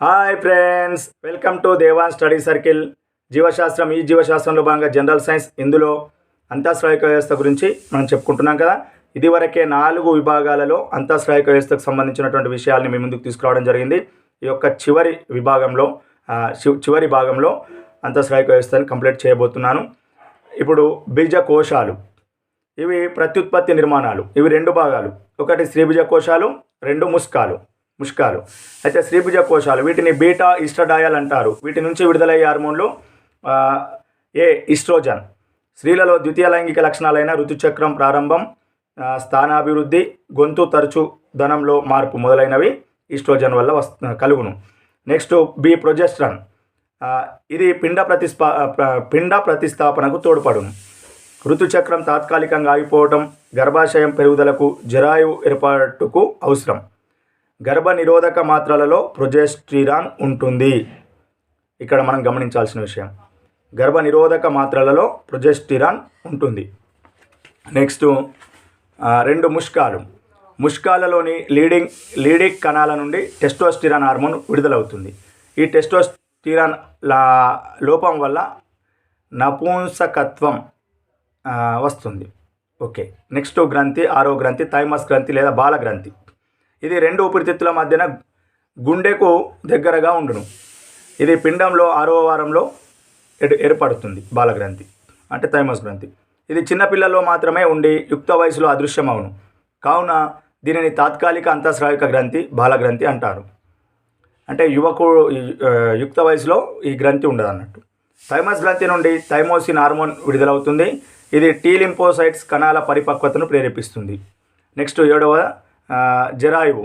Hi friends welcome to Devan study circle. జీవశాస్త్రం ఈ జీవశాస్త్రంలో భాగంగా జనరల్ సైన్స్ ఇందులో అంతఃస్రావిక వ్యవస్థ గురించి మనం చెప్పుకుంటున్నాం కదా. ఇదివరకే నాలుగు విభాగాలలో అంతఃస్రావిక వ్యవస్థకు సంబంధించినటువంటి విషయాల్ని మీ ముందుకు తీసుకురావడం జరిగింది. ఈ యొక్క చివరి విభాగంలో చివరి భాగంలో అంతఃస్రావిక వ్యవస్థను కంప్లీట్ చేయబోతున్నాను. ఇప్పుడు బీజ కోశాలు ఇవి ప్రత్యుత్పత్తి నిర్మాణాలు. ఇవి రెండు భాగాలు. ఒకటి శ్రీభుజ కోశాలు రెండు ముస్కాలు ముష్కాలు. అయితే శ్రీభుజ కోశాలు వీటిని బీటా ఇస్టడాయల్ అంటారు. వీటి నుంచి విడుదలయ్యే హార్మోన్లు ఏ ఇస్ట్రోజన్ స్త్రీలలో ద్వితీయ లైంగిక లక్షణాలైన ఋతుచక్రం ప్రారంభం స్థానాభివృద్ధి గొంతు తరచు ధనంలో మార్పు మొదలైనవి ఈస్ట్రోజన్ వల్ల వస్ కలుగును. Next B progesterone. ఇది పిండ ప్రతిస్పా పిండ ప్రతిస్థాపనకు తోడ్పడును. ఋతుచక్రం తాత్కాలికంగా ఆగిపోవటం గర్భాశయం పెరుగుదలకు జరాయు ఏర్పాటుకు అవసరం. గర్భనిరోధక మాత్రలలో ప్రొజెస్టిరాన్ ఉంటుంది. ఇక్కడ మనం గమనించాల్సిన విషయం. గర్భ నిరోధక మాత్రలలో ప్రొజెస్టిరాన్ ఉంటుంది. నెక్స్ట్ రెండు ముష్కాలు. ముష్కాలలోని లీడింగ్ లీడింగ్ కణాల నుండి టెస్టోస్టిరాన్ హార్మోన్ విడుదలవుతుంది. ఈ టెస్టోస్టిరాన్ లా లోపం వల్ల నపుంసకత్వం వస్తుంది. ఓకే. నెక్స్ట్ గ్రంథి ఆరో గ్రంథి థైమస్ గ్రంథి లేదా బాల గ్రంథి ఇది రెండు ఊపిరితిత్తుల మధ్యన గుండెకు దగ్గరగా ఉండును. ఇది పిండంలో ఆరవ వారంలో ఏర్పడుతుంది బాలగ్రంథి అంటే థైమస్ గ్రంథి. ఇది చిన్నపిల్లల్లో మాత్రమే ఉండి యుక్త వయసులో అదృశ్యమవును. కావున దీనిని తాత్కాలిక అంతఃస్రావిక గ్రంథి బాలగ్రంథి అంటారు. అంటే యువకుడు యుక్త వయసులో ఈ గ్రంథి ఉండదు అన్నట్టు థైమస్ గ్రంథి నుండి థైమోసిన్ హార్మోన్ విడుదలవుతుంది. ఇది టీ లింపోసైట్స్ కణాల పరిపక్వతను ప్రేరేపిస్తుంది. నెక్స్ట్ ఏడవ జరాయువు.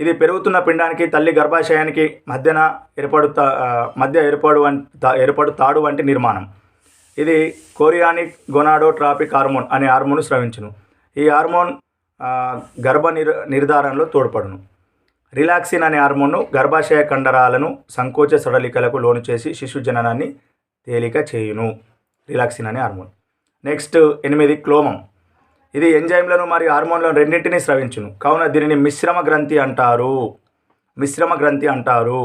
ఇది పెరుగుతున్న పిండానికి తల్లి గర్భాశయానికి మధ్యన ఏర్పడు మధ్య ఏర్పడు ఏర్పడు తాడు వంటి నిర్మాణం. ఇది కోరియానిక్ గొనాడోట్రాపిక్ హార్మోన్ అనే హార్మోన్ స్రవించును. ఈ హార్మోన్ గర్భ నిర్ నిర్ధారణలో తోడ్పడును. రిలాక్సిన్ అనే హార్మోన్ను గర్భాశయ కండరాలను సంకోచ సడలికలకు లోను చేసి శిశు జననాన్ని తేలిక చేయును. రిలాక్సిన్ అనే హార్మోన్. నెక్స్ట్ ఎనిమిది క్లోమం. ఇది ఎంజైమ్లను మరియు హార్మోన్లను రెండింటినీ స్రవించును. కావున దీనిని మిశ్రమ గ్రంథి అంటారు. మిశ్రమ గ్రంథి అంటారు.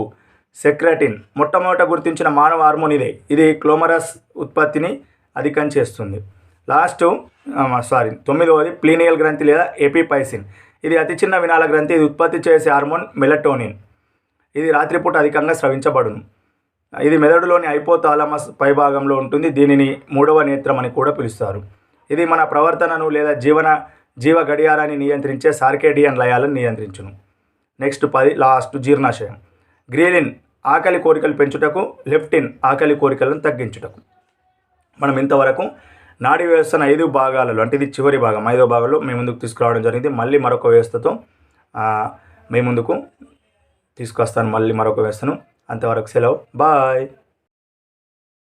సెక్రటిన్ మొట్టమొదట గుర్తించిన మానవ హార్మోన్ ఇదే. ఇది క్లోమరస్ ఉత్పత్తిని అధికం చేస్తుంది. లాస్ట్ సారీ తొమ్మిదవది ప్లీనియల్ గ్రంథి లేదా ఎపిపైసిన్. ఇది అతి చిన్న వినాల గ్రంథి. ఇది ఉత్పత్తి చేసే హార్మోన్ మెలటోనిన్. ఇది రాత్రిపూట అధికంగా స్రవించబడును. ఇది మెదడులోని ఐపోతాలమస్ పైభాగంలో ఉంటుంది. దీనిని మూడవ నేత్రం అని కూడా పిలుస్తారు. ఇది మన ప్రవర్తనను లేదా జీవన జీవ గడియారాన్ని నియంత్రించే సార్కేడియన్ లయాలను నియంత్రించును. నెక్స్ట్ పది లాస్ట్ జీర్ణాశయం. గ్రీలిన్ ఆకలి కోరికలు పెంచుటకు లెప్టిన్ ఆకలి కోరికలను తగ్గించుటకు. మనం ఇంతవరకు నాడీ వ్యవస్థను ఐదు భాగాలలో అంటే ఇది చివరి భాగం ఐదో భాగంలో మీ ముందుకు తీసుకురావడం జరిగింది. మళ్ళీ మరొక వ్యవస్థతో మీ ముందుకు తీసుకొస్తాను మళ్ళీ మరొక వ్యవస్థను. అంతవరకు సెలవు. బాయ్.